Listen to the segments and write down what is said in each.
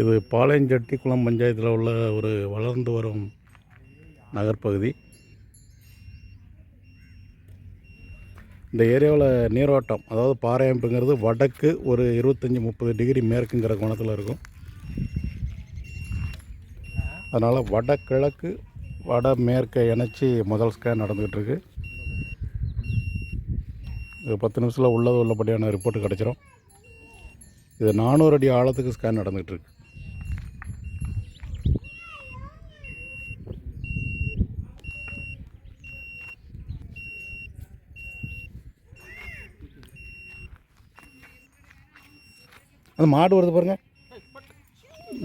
இது பாளையஞ்சட்டி குளம் பஞ்சாயத்தில் உள்ள ஒரு வளர்ந்து வரும் நகர்ப்பகுதி இந்த ஏரியாவில் நீரோட்டம் அதாவது பாறையமைப்புங்கிறது வடக்கு ஒரு இருபத்தஞ்சி முப்பது டிகிரி மேற்குங்கிற கோணத்தில் இருக்கும். அதனால் வடகிழக்கு வட மேற்கை இணைச்சி முதல் ஸ்கேன் நடந்துகிட்ருக்கு இது பத்து நிமிஷத்தில் உள்ளது உள்ளபடியான ரிப்போர்ட் கிடச்சிரும். இது நானூறு அடி ஆழத்துக்கு ஸ்கேன் நடந்துகிட்ருக்கு அந்த மாடு வருது பாருங்கள்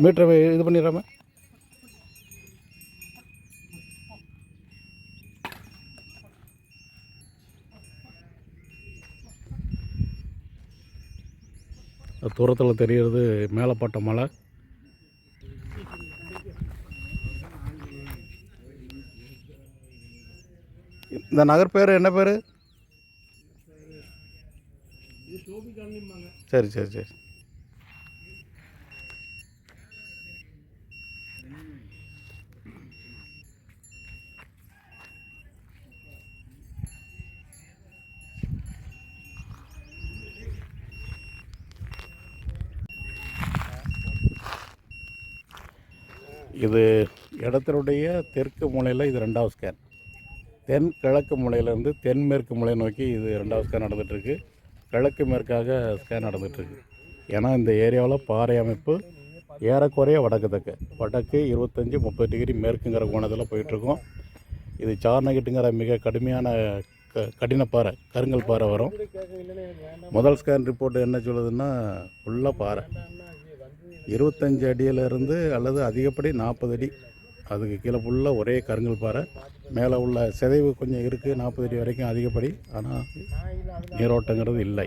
மீட்டரை இது பண்ணிடுறாம. தூரத்தில் தெரிகிறது மேலப்பட்ட மலை. இந்த நகர் பேர் என்ன பேர்? சரி சரி சரி. இது இடத்தினுடைய தெற்கு மூலையில் இது ரெண்டாவது ஸ்கேன் தென் கிழக்கு மூலையிலேருந்து தென்மேற்கு மூலை நோக்கி இது ரெண்டாவது ஸ்கேன் நடந்துகிட்ருக்கு கிழக்கு மேற்காக ஸ்கேன் நடந்துகிட்ருக்கு ஏன்னா இந்த ஏரியாவில் பாறை அமைப்பு ஏறக்குறைய வடக்கு தக்க வடக்கு இருபத்தஞ்சி முப்பது டிகிரி மேற்குங்கிற கோணத்தில் போயிட்டுருக்கோம். இது சார்நகிட்டுங்கிற மிக கடுமையான க கடினப்பாறை கருங்கல் பாறை வரும். முதல் ஸ்கேன் ரிப்போர்ட் என்ன சொல்லுதுன்னா ஃபுல்லாக பாறை. இருபத்தஞ்சி அடியிலிருந்து அல்லது அதிகப்படி நாற்பது அடி. அதுக்கு கீழே ஃபுல்லாக ஒரே கருங்கல் பாறை. மேலே உள்ள சிதைவு கொஞ்சம் இருக்குது நாற்பது அடி வரைக்கும் அதிகப்படி. ஆனால் நீரோட்டங்கிறது இல்லை.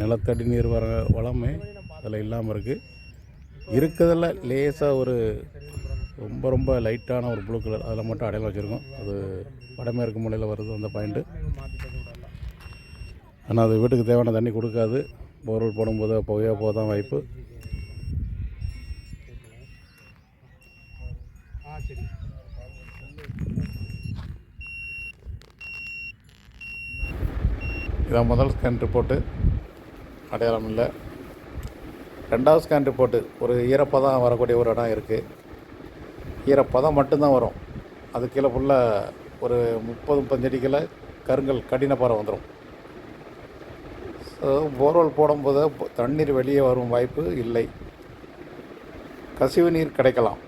நிலத்தடி நீர் வர வளமே அதில் இல்லாமல் இருக்குது இருக்கிறதில் லேசாக ஒரு ரொம்ப ரொம்ப லைட்டான ஒரு ப்ளூ கலர். அதில் மட்டும் அடையாளம் வச்சுருக்கோம். அது வடமேற்கு மூலையில் வருது அந்த பாயிண்ட்டு ஆனால் அது வீட்டுக்கு தேவையான தண்ணி கொடுக்காது. போர்வெல் போடும்போது புகையாக போக தான் வாய்ப்பு. இதான் முதல் ஸ்கேன் ரிப்போர்ட்டு அடையாளம் இல்லை. ரெண்டாவது ஸ்கேன் ரிப்போர்ட்டு ஒரு ஈரப்பதம் வரக்கூடிய ஒரு இடம் இருக்குது ஈரப்பதம் மட்டும்தான் வரும். அது கீழே ஃபுல்லாக ஒரு முப்பது முப்பத்தஞ்சு கருங்கல் கடினப்பாறை வந்துடும் ஸோ போர்வெல் போடும்போது தண்ணீர் வெளியே வரும் வாய்ப்பு இல்லை. கசிவு நீர் கிடைக்கலாம்.